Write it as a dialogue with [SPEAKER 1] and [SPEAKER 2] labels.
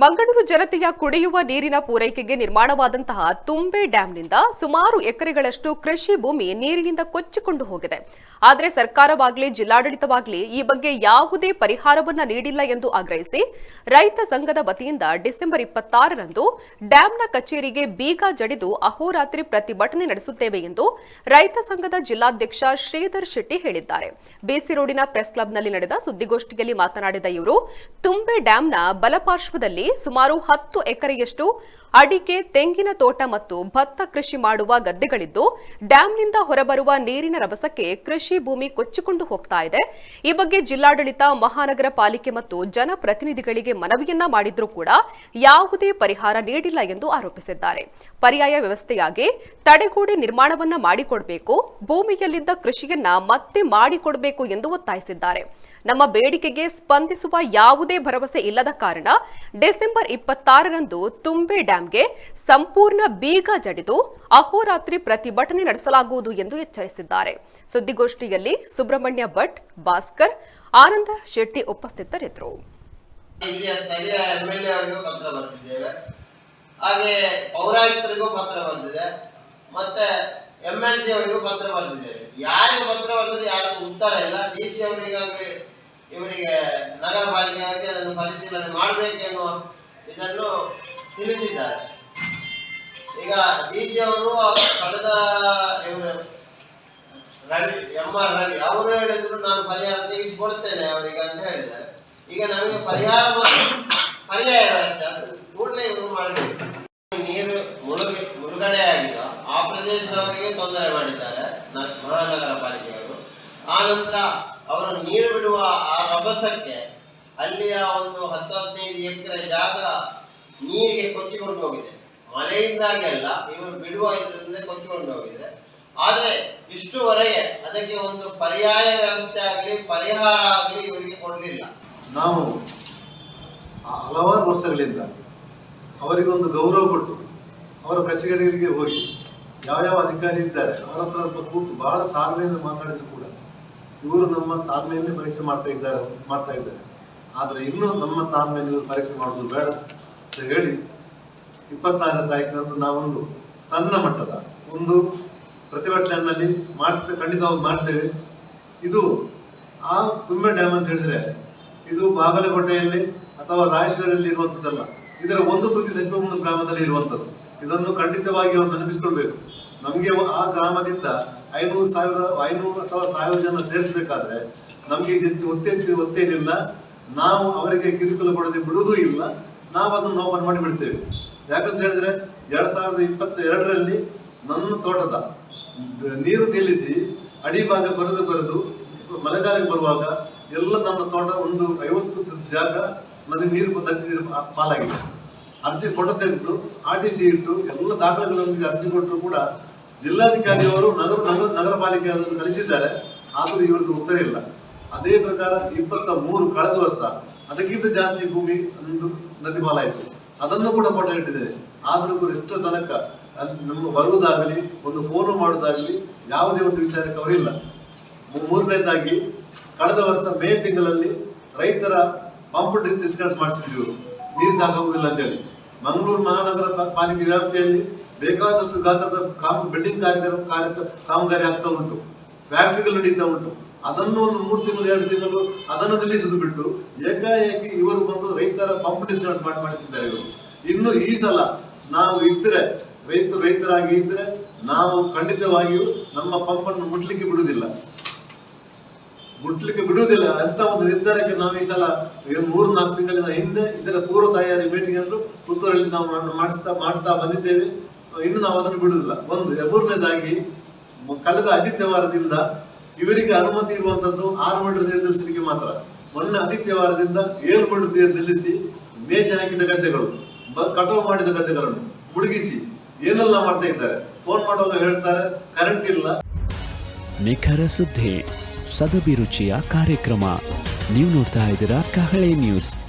[SPEAKER 1] ಮಂಗಳೂರು ಜನತೆಯ ಕುಡಿಯುವ ನೀರಿನ ಪೂರೈಕೆಗೆ ನಿರ್ಮಾಣವಾದಂತಹ ತುಂಬೆ ಡ್ಯಾಂನಿಂದ ಸುಮಾರು ಎಕರೆಗಳಷ್ಟು ಕೃಷಿ ಭೂಮಿ ನೀರಿನಿಂದ ಕೊಚ್ಚಿಕೊಂಡು ಹೋಗಿದೆ. ಆದರೆ ಸರ್ಕಾರವಾಗಲಿ, ಜಿಲ್ಲಾಡಳಿತವಾಗಲಿ ಈ ಬಗ್ಗೆ ಯಾವುದೇ ಪರಿಹಾರವನ್ನ ನೀಡಿಲ್ಲ ಎಂದು ಆಗ್ರಹಿಸಿ ರೈತ ಸಂಘದ ವತಿಯಿಂದ ಡಿಸೆಂಬರ್ ಇಪ್ಪತ್ತಾರರಂದು ಡ್ಯಾಂನ ಕಚೇರಿಗೆ ಬೀಗ ಜಡಿದು ಅಹೋರಾತ್ರಿ ಪ್ರತಿಭಟನೆ ನಡೆಸುತ್ತೇವೆ ಎಂದು ರೈತ ಸಂಘದ ಜಿಲ್ಲಾಧ್ಯಕ್ಷ ಶ್ರೀಧರ್ ಶೆಟ್ಟಿ ಹೇಳಿದ್ದಾರೆ. ಬಿಸಿ ರೋಡಿನ ಪ್ರೆಸ್ ಕ್ಲಬ್ನಲ್ಲಿ ನಡೆದ ಸುದ್ದಿಗೋಷ್ಠಿಯಲ್ಲಿ ಮಾತನಾಡಿದ ಇವರು, ತುಂಬೆ ಡ್ಯಾಂನ ಬಲಪಾರ್ಶ್ವದಲ್ಲಿ ಸುಮಾರು ಹತ್ತು ಎಕರೆಯಷ್ಟು ಅಡಿಕೆ, ತೆಂಗಿನ ತೋಟ ಮತ್ತು ಭತ್ತ ಕೃಷಿ ಮಾಡುವ ಗದ್ದೆಗಳಿದ್ದು ಡ್ಯಾಂನಿಂದ ಹೊರಬರುವ ನೀರಿನ ರಭಸಕ್ಕೆ ಕೃಷಿ ಭೂಮಿ ಕೊಚ್ಚಿಕೊಂಡು ಹೋಗ್ತಾ ಇದೆ. ಈ ಬಗ್ಗೆ ಜಿಲ್ಲಾಡಳಿತ, ಮಹಾನಗರ ಪಾಲಿಕೆ ಮತ್ತು ಜನಪ್ರತಿನಿಧಿಗಳಿಗೆ ಮನವಿಯನ್ನ ಮಾಡಿದ್ರೂ ಕೂಡ ಯಾವುದೇ ಪರಿಹಾರ ನೀಡಿಲ್ಲ ಎಂದು ಆರೋಪಿಸಿದ್ದಾರೆ. ಪರ್ಯಾಯ ವ್ಯವಸ್ಥೆಯಾಗಿ ತಡೆಗೋಡೆ ನಿರ್ಮಾಣವನ್ನ ಮಾಡಿಕೊಡಬೇಕು, ಭೂಮಿಯಲ್ಲಿದ್ದ ಕೃಷಿಯನ್ನ ಮತ್ತೆ ಮಾಡಿಕೊಡಬೇಕು ಎಂದು ಒತ್ತಾಯಿಸಿದ್ದಾರೆ. ನಮ್ಮ ಬೇಡಿಕೆಗೆ ಸ್ಪಂದಿಸುವ ಯಾವುದೇ ಭರವಸೆ ಇಲ್ಲದ ಕಾರಣ ಡಿಸೆಂಬರ್ ಇಪ್ಪತ್ತಾರರಂದು ತುಂಬೆ ಡ್ಯಾಂಗೆ ಸಂಪೂರ್ಣ ಬೀಗ ಜಡಿದು ಅಹೋರಾತ್ರಿ ಪ್ರತಿಭಟನೆ ನಡೆಸಲಾಗುವುದು ಎಂದು ಎಚ್ಚರಿಸಿದ್ದಾರೆ. ಸುದ್ದಿಗೋಷ್ಠಿಯಲ್ಲಿ ಸುಬ್ರಹ್ಮಣ್ಯ ಭಟ್, ಭಾಸ್ಕರ್, ಆನಂದ ಶೆಟ್ಟಿ ಉಪಸ್ಥಿತರಿದ್ದರು.
[SPEAKER 2] ಹಾಗೆ ಪೌರಾಯುಕ್ತರಿಗೂ ಪತ್ರ ಬರೆದಿದೆ ಮತ್ತೆ ಎಂ ಎಲ್ ಸಿ ಅವರಿಗೂ ಪತ್ರ ಬರೆದಿದ್ದೇವೆ. ಯಾರಿಗೆ ಪತ್ರ ಬರೆದ್ರೆ ಯಾರಿಗೂ ಉತ್ತರ ಇಲ್ಲ. ಡಿ ಸಿ ಅವರಿಗಾಗಲಿ ಇವರಿಗೆ ನಗರ ಪಾಲಿಕೆ ಅವರಿಗೆ ಅದನ್ನು ಪರಿಶೀಲನೆ ಮಾಡಬೇಕೆನ್ನುವ ಇದನ್ನು ತಿಳಿಸಿದ್ದಾರೆ. ಈಗ ಡಿ ಸಿ ಅವರು ಕಳೆದ ಇವರು ರವಿ, ಎಂ ಆರ್ ರವಿ, ಅವರು ಹೇಳಿದ್ರು ನಾನು ಪರಿಹಾರ ತೆಗೆಸಿಕೊಡ್ತೇನೆ ಅವರಿಗೆ ಅಂತ ಹೇಳಿದ್ದಾರೆ. ಈಗ ನಮಗೆ ಪರಿಹಾರ ಪರ್ಯಾಯ ವ್ಯವಸ್ಥೆ ಅದು. ಕೂಡಲೇ ಇವರು ಮಾಡಬೇಕು. ನೀರು ಮುಳುಗಿ ಮುಳುಗಡೆ ಆಗಿದೋ ಆ ಪ್ರದೇಶದವರಿಗೆ ತೊಂದರೆ ಮಾಡಿದ್ದಾರೆ. ಮಹಾನಗರ ಪಾಲಿಕೆಯವರು ಆ ನಂತರ ಅವರು ನೀರು ಬಿಡುವ ಆ ರಭಸಕ್ಕೆ ಅಲ್ಲಿಯ ಒಂದು ಹತ್ತು ಹದಿನೈದು ಎಕರೆ ಜಾಗ ನೀರಿಗೆ ಕೊಚ್ಚಿಕೊಂಡು ಹೋಗಿದೆ. ಮಳೆಯಿಂದಾಗಿ ಅಲ್ಲ ಇವರು ಬಿಡುವ ಇದರಿಂದ ಕೊಚ್ಚಿಕೊಂಡು ಹೋಗಿದೆ. ಆದರೆ ಇಷ್ಟುವರೆಗೆ ಅದಕ್ಕೆ ಒಂದು ಪರ್ಯಾಯ ವ್ಯವಸ್ಥೆ ಆಗಲಿ, ಪರಿಹಾರ ಆಗಲಿ ಇವರಿಗೆ ಕೊಡಲಿಲ್ಲ.
[SPEAKER 3] ನಾವು ಹಲವಾರು ವರ್ಷಗಳಿಂದ ಅವರಿಗೊಂದು ಗೌರವ ಕೊಟ್ಟು ಅವರ ಕಚೇರಿಗಳಿಗೆ ಹೋಗಿ ಯಾವ ಯಾವ ಅಧಿಕಾರಿ ಇದ್ದಾರೆ, ಅವರ ಹತ್ರ ಕೂತು ಬಹಳ ತಾಳ್ಮೆಯಿಂದ ಮಾತಾಡಿದ್ರು ಕೂಡ ಇವರು ನಮ್ಮ ತಾಳ್ಮೆಯನ್ನೇ ಪರೀಕ್ಷೆ ಮಾಡ್ತಾ ಇದ್ದಾರೆ ಮಾಡ್ತಾ ಇದ್ದಾರೆ. ಆದರೆ ಇನ್ನೂ ನಮ್ಮ ತಾಳ್ಮೆಯನ್ನು ಪರೀಕ್ಷೆ ಮಾಡೋದು ಬೇಡ. ಅಂತ ಹೇಳಿ ಇಪ್ಪತ್ತಾರನೇ ತಾರೀಕಿನಂದು ನಾವೊಂದು ಸಣ್ಣ ಮಟ್ಟದ ಒಂದು ಪ್ರತಿಭಟನೆಯಲ್ಲಿ ಮಾಡ್ತೇವೆ ಖಂಡಿತವಾಗಿ ಮಾಡ್ತೇವೆ. ಇದು ಆ ತುಂಬೆ ಡ್ಯಾಮ್ ಅಂತ ಹೇಳಿದ್ರೆ ಇದು ಬಾಗಲಕೋಟೆಯಲ್ಲಿ ಅಥವಾ ರಾಯಚೂರಲ್ಲಿ ಇರುವಂಥದ್ದಲ್ಲ, ಇದರ ಒಂದು ತುದಿ ಸಜ್ಜಮುಂಡು ಗ್ರಾಮದಲ್ಲಿ ಇರುವಂಥದ್ದು. ಇದನ್ನು ಖಂಡಿತವಾಗಿ ಅವರು ನೆನಪಿಸಿಕೊಳ್ಬೇಕು. ನಮಗೆ ಆ ಗ್ರಾಮದಿಂದ ಐನೂರು ಸಾವಿರ, ಐನೂರು ಅಥವಾ ಸಾವಿರ ಜನ ಸೇರಿಸಬೇಕಾದ್ರೆ ನಮಗೆ ಹೆಚ್ಚು ಒತ್ತೆ ಒತ್ತೇನಿಲ್ಲ. ನಾವು ಅವರಿಗೆ ಕಿರುಕುಳ ಕೊಡದೆ ಬಿಡುವುದೂ ಇಲ್ಲ. ನಾವು ಅದನ್ನು ಓಪನ್ ಮಾಡಿ ಬಿಡ್ತೇವೆ ಯಾಕಂತ ಹೇಳಿದ್ರೆ ಎರಡ್ ಸಾವಿರದ ಇಪ್ಪತ್ತ ಎರಡರಲ್ಲಿ ನನ್ನ ತೋಟದ ನೀರು ನಿಲ್ಲಿಸಿ ಅಡಿಭಾಗ ಬರೆದು ಬರೆದು ಮಳೆಗಾಲಕ್ಕೆ ಬರುವಾಗ ಎಲ್ಲ ನನ್ನ ತೋಟ ಒಂದು ಐವತ್ತು ಜಾಗ ನದಿ ನೀರು ನದಿ ನೀರು ಪಾಲಾಗಿದೆ. ಅರ್ಜಿ ಫೋಟೋ ತೆಗೆದು ಆರ್ ಟಿ ಸಿ ಇಟ್ಟು ಎಲ್ಲ ದಾಖಲೆಗಳೊಂದಿಗೆ ಅರ್ಜಿ ಕೊಟ್ಟರು ಕೂಡ ಜಿಲ್ಲಾಧಿಕಾರಿಯವರು ನಗರ ನಗರ ನಗರ ಪಾಲಿಕೆಯವರನ್ನು ಕಳಿಸಿದ್ದಾರೆ. ಆದರೂ ಇವರದ್ದು ಉತ್ತರ ಇಲ್ಲ. ಅದೇ ಪ್ರಕಾರ ಇಪ್ಪತ್ತ ಮೂರು ಕಳೆದ ವರ್ಷ ಅದಕ್ಕಿಂತ ಜಾಸ್ತಿ ಭೂಮಿ ಒಂದು ನದಿ ಇತ್ತು ಅದನ್ನು ಕೂಡ ಫೋಟೋ ಇಟ್ಟಿದ್ದೇನೆ ಆದರೂ ಕೂಡ ಎಷ್ಟು ತನಕ ನಮ್ಮ ಬರುವುದಾಗಲಿ, ಒಂದು ಫೋನು ಮಾಡುವುದಾಗಲಿ ಯಾವುದೇ ಒಂದು ವಿಚಾರಕ್ಕೆ ಅವರಿಲ್ಲ ಮೂರನೇದಾಗಿ ಕಳೆದ ವರ್ಷ ಮೇ ತಿಂಗಳಲ್ಲಿ ರೈತರ ಪಂಪ್ ಡಿಸ್ಕೌಂಟ್ ಮಾಡಿಸಿದ್ರು ನೀರು ಸಾಕಾಗುವುದಿಲ್ಲ ಅಂತೇಳಿ. ಮಂಗಳೂರು ಮಹಾನಗರ ಪಾಲಿಕೆ ವ್ಯಾಪ್ತಿಯಲ್ಲಿ ಬೇಕಾದಷ್ಟು ಗಾತ್ರದ ಕಾಮ್ ಬಿಲ್ಡಿಂಗ್ ಕಾರ್ಯಕ್ರಮ ಕಾರ್ಯ ಕಾಮಗಾರಿ ಆಗ್ತಾ ಉಂಟು. ಫ್ಯಾಕ್ಟ್ರಿಗಳು ನಡೀತಾ ಉಂಟು. ಅದನ್ನು ಒಂದು ಮೂರು ತಿಂಗಳು, ಎರಡು ತಿಂಗಳು ಅದನ್ನು ನಿಲ್ಲಿಸುದು ಬಿಟ್ಟು ಏಕಾಏಕಿ ಇವರು ಬಂದು ರೈತರ ಪಂಪ್ ಡಿಸ್ಕೌಂಟ್ ಮಾಡಿ ಮಾಡಿಸಿದ್ದಾರೆ ಇವರು. ಇನ್ನು ಈ ಸಲ ನಾವು ಇದ್ರೆ ರೈತರು ರೈತರಾಗಿ ಇದ್ರೆ ನಾವು ಖಂಡಿತವಾಗಿಯೂ ನಮ್ಮ ಪಂಪನ್ನು ಮುಟ್ಲಿಕ್ಕೆ ಬಿಡುವುದಿಲ್ಲ. ಮುಟ್ಲಿಕ್ಕೆ ಬಿಡುವುದಿಲ್ಲ ಅಂತ ಒಂದು ನಿರ್ಧಾರಕ್ಕೆ ನಾವು ಈ ಸಲ ಮೂರು, ನಾಲ್ಕು ತಿಂಗಳಿನ ಹಿಂದೆ ಇದರ ಪೂರ್ವ ತಯಾರಿ ಮೀಟಿಂಗ್ ಅಂದ್ರು ಪುತ್ತೂರಲ್ಲಿ ನಾವು ಮಾಡಿಸ್ತಾ, ಮಾಡ್ತಾ ಬಂದಿದ್ದೇವೆ. ಇನ್ನು ನಾವು ಅದನ್ನು ಬಿಡುವುದಿಲ್ಲ. ಒಂದು ಮೂರನೇದಾಗಿ ಕಳೆದ ಆದಿತ್ಯವಾರದಿಂದ ಇವರಿಗೆ ಅನುಮತಿ ಇರುವಂತದ್ದು ಆರು ಮೀಟರ್ ನಿಲ್ಲಿಸಲಿಕ್ಕೆ ಮಾತ್ರ. ಮೊನ್ನೆ ಆದಿತ್ಯವಾರದಿಂದ ಏಳು ಮೀಟರ್ ನಿಲ್ಲಿಸಿ ಮೇಜೆ ಹಾಕಿದ ಗದ್ದೆಗಳು ಕಟಾವು ಮಾಡಿದ ಗದ್ದೆಗಳನ್ನು ಮುಳುಗಿಸಿ ಏನೆಲ್ಲ ಮಾಡ್ತಾ ಇದ್ದಾರೆ? ಫೋನ್ ಮಾಡುವಾಗ ಹೇಳ್ತಾರೆ, ಕರೆಂಟ್ ಇಲ್ಲ.
[SPEAKER 4] ನಿಖರ ಸುದ್ದಿ, ಸದಭಿರುಚಿಯ ಕಾರ್ಯಕ್ರಮ. ನೀವು ನೋಡ್ತಾ ಇದ್ದೀರಾ ಕಹಳೆ ನ್ಯೂಸ್.